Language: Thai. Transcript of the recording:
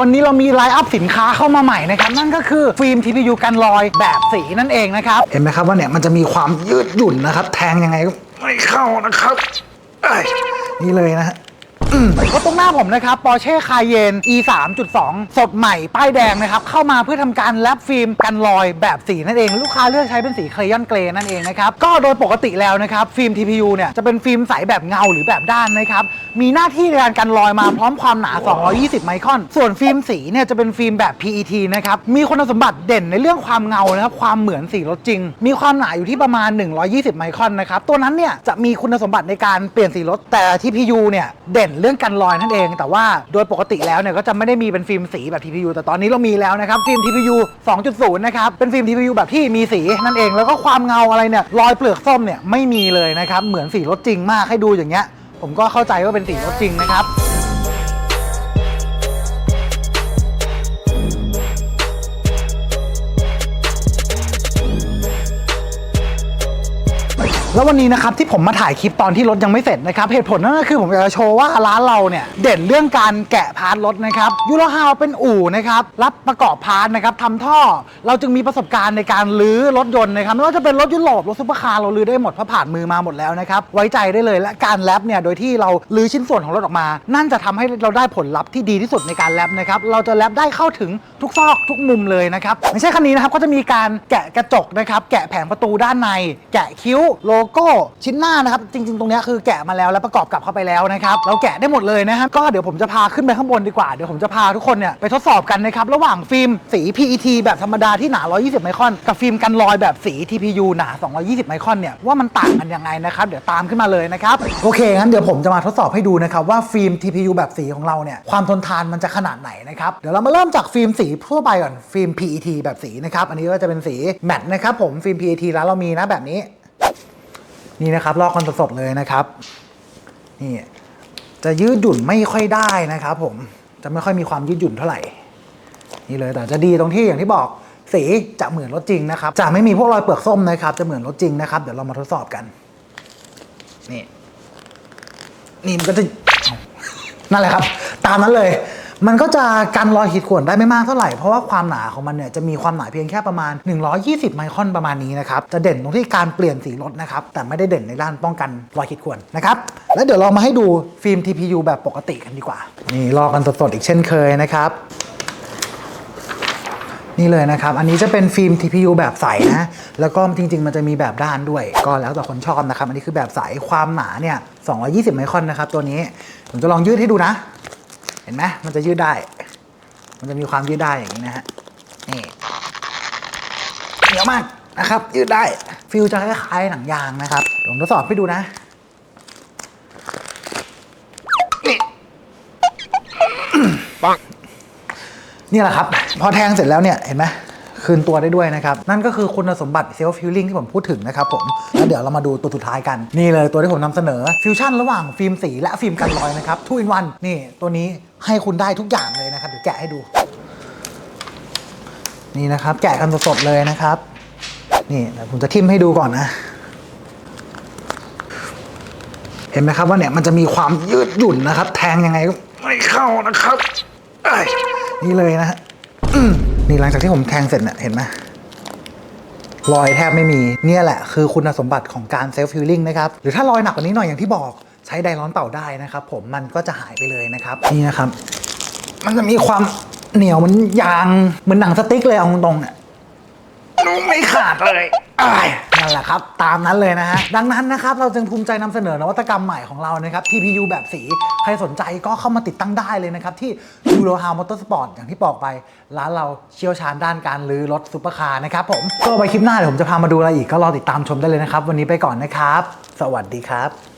วันนี้เรามีไลน์อัพสินค้าเข้ามาใหม่นะครับ นั่นก็คือฟิล์ม TPU กันรอยแบบสีนั่นเองนะครับ เห็นไหมครับว่าเนี่ยมันจะมีความยืดหยุ่นนะครับ แทงยังไงก็ไม่เข้านะครับเอ้ยนี่เลยนะฮะ อืมก็ตรงหน้าผมนะครับ Porsche Cayenne E 3.2 สดใหม่ ป้ายแดงนะครับ เข้ามาเพื่อทำการแลปฟิล์มกันรอยแบบสีนั่นเอง ลูกค้าเลือกใช้เป็นสีเคยอนเกรนั่นเองนะครับ ก็โดยปกติแล้วนะครับ ฟิล์ม TPU เนี่ย จะเป็นฟิล์มใสแบบเงาหรือแบบด้านนะครับ มีหน้าที่ในการกันรอยมาพร้อมความหนา 220 ไมครอน ส่วนฟิล์มสีเนี่ยจะเป็นฟิล์มแบบ PET นะครับ มีคุณสมบัติเด่นในเรื่องความเงานะครับความเหมือนสีรถจริง มีความหนาอยู่ที่ประมาณ 120 ไมครอนนะครับตัวนั้นเนี่ยจะมีคุณสมบัติในการเปลี่ยนสีรถแต่ TPU เนี่ยเด่นเรื่องกันรอยนั่นเอง แต่ว่าโดยปกติแล้วเนี่ยก็จะไม่ได้มีเป็นฟิล์มสีแบบ TPU แต่ตอนนี้เรามีแล้วนะครับฟิล์ม TPU 2.0 นะครับ เป็นฟิล์ม TPU แบบที่มีสีนั่นเอง แล้วก็ความเงาอะไรเนี่ยรอยเปลือกส้มเนี่ยไม่มีเลยนะครับเหมือนสีรถจริงมากให้ดูอย่างเงี้ยผมก็เข้าใจว่าเป็นสีรถจริงนะครับ แล้ววันนี้นะครับที่ผมมาถ่ายคลิปตอนที่รถยังไม่เสร็จนะครับเหตุผลนั่นก็คือผมอยากจะโชว์ว่าร้านเราเนี่ยเด่นเรื่องการแกะพาร์ทรถนะครับยูโรฮาวเป็นอู่นะครับรับประกอบพาร์ทนะครับทำท่อเราจึงมีประสบการณ์ในการลื้อรถยนต์นะครับไม่ว่าจะเป็นรถยุโรปรถซุปเปอร์คาร์เราลื้อได้หมดเพราะผ่านมือมาหมดแล้วนะครับไว้ใจได้เลยและการแรปเนี่ยโดยที่เราลื้อชิ้นส่วนของรถออกมา นั่นจะทำให้เราได้ผลลัพธ์ที่ดีที่สุดในการแรปนะครับเราจะแรปได้เข้าถึงทุกซอกทุกมุมเลยนะครับไม่ใช่คันนี้นะครับก็จะมีการแกะกระจกนะครับแกะแผงประตูด้านใน แกะคิ้วโลโก้ชิ้นหน้านะครับ จริง ๆ ตรงนี้คือแกะมาแล้วแล้วประกอบกลับเข้าไปแล้วนะครับ เราแกะได้หมดเลยนะครับ ก็เดี๋ยวผมจะพาขึ้นไปข้างบนดีกว่า เดี๋ยวผมจะพาทุกคนเนี่ยไปทดสอบกันนะครับ ระหว่างฟิล์มสี PET แบบธรรมดาที่หนา 120 ไมครอน กับฟิล์มกันรอยแบบสี TPU หนา 220 ไมครอนเนี่ยว่ามันต่างกันยังไงนะครับเดี๋ยวตามขึ้นมาเลยนะครับโอเคงั้นเดี๋ยวผมจะมาทดสอบให้ดูนะครับว่าฟิล์ม TPU แบบสีของเราเนี่ยความทนทานมันจะขนาดไหนนะครับเดี๋ยวเรามาเริ่มจากฟิล์มสีทั่วไปก่อนฟิล์ม PET แบบสีนะครับอันนี้ก็จะเป็นสีแมตต์นะครับผมฟิล์ม PET แล้วเรามีนะแบบนี้ นี่นะครับลอกกันสดๆเลยนะครับนี่จะยืดหยุ่นไม่ค่อยได้นะครับผมจะไม่ค่อยมีความยืดหยุ่นเท่าไหร่ นี่เลยแต่จะดีตรงที่อย่างที่บอกสีจะเหมือนรถจริงนะครับจะไม่มีพวกรอยเปลือกส้มนะครับ จะเหมือนรถจริงนะครับ เดี๋ยวเรามาทดสอบกันนี่นี่มันก็จะนั่นแหละครับ ตามนั้นเลย มันก็จะกันรอยขีดข่วนได้ไม่มากเท่าไหร่ เพราะว่าความหนาของมันเนี่ยจะมีความหนาเพียงแค่ประมาณ 120 ไมครอนประมาณนี้นะครับ จะเด่นตรงที่การเปลี่ยนสีรถนะครับ แต่ไม่ได้เด่นในด้านป้องกันรอยขีดข่วนนะครับ แล้วเดี๋ยวเรามาให้ดูฟิล์ม TPU แบบปกติกันดีกว่า นี่ลอกกันสดๆอีกเช่นเคยนะครับนี่เลยนะครับ อันนี้จะเป็นฟิล์ม TPU แบบใสนะ แล้วก็จริง ๆ มันจะมีแบบด้านด้วย ก็แล้วแต่คนชอบนะครับ อันนี้คือแบบใส ความหนาเนี่ย 220 ไมครอนนะครับ ตัวนี้ ผมจะลองยืดให้ดูนะ เห็นไหมมันจะยืดได้ มันจะมีความยืดได้อย่างนี้นะฮะ นี่เหนียวมากนะครับ ยืดได้ ฟิลจะคล้ายๆหนังยางนะครับเดี๋ยวผมทดสอบให้ดูนะ นี่นี่แหละครับ พอแทงเสร็จแล้วเนี่ย เห็นไหม คืนตัวได้ด้วยนะครับนั่นก็คือคุณสมบัติเซลฟ์ฟิลลิ่งที่ผมพูดถึงนะครับผมแล้วเดี๋ยวเรามาดูตัวสุดท้ายกันนี่เลยตัวที่ผมนำเสนอฟิวชั่นระหว่างฟิล์มสีและฟิล์มกันรอยนะครับทูอินวันนี่ตัวนี้ให้คุณได้ทุกอย่างเลยนะครับเดี๋ยวแกะให้ดู นี่นะครับแกะกันสดๆเลยนะครับนี่เดี๋ยวผมจะทิมให้ดูก่อนนะเห็นไหมครับว่าเนี่ยมันจะมีความยืดหยุ่นนะครับ แทงยังไงก็ไม่เข้านะครับนี่เลยนะฮะ นี่หลังจากที่ผมแทงเสร็จเนี่ยเห็นไหมรอยแทบไม่มีเนี่ยแหละคือคุณสมบัติของการเซลฟ์ฟิลลิ่งนะครับ หรือถ้ารอยหนักกว่านี้หน่อยอย่างที่บอกใช้ไดร้อนเป่าได้นะครับ ผมมันก็จะหายไปเลยนะครับนี่นะครับ มันจะมีความเหนียวเหมือนยางเหมือนหนังสติ๊กเลยเอาตรงๆเนี่ยไม่ขาดเลยนั่นแหละครับ ตามนั้นเลยนะฮะ ดังนั้นนะครับ เราจึงภูมิใจนำเสนอนวัตกรรมใหม่ของเรานะครับ TPU แบบสี ใครสนใจก็เข้ามาติดตั้งได้เลยนะครับ ที่ Euro House Motorsport อย่างที่บอกไป ร้านเราเชี่ยวชาญด้านการลื้อรถซุปเปอร์คาร์นะครับผมก็ไปคลิปหน้าเดี๋ยวผมจะพามาดูอะไรอีกก็รอติดตามชมได้เลยนะครับ วันนี้ไปก่อนนะครับ สวัสดีครับ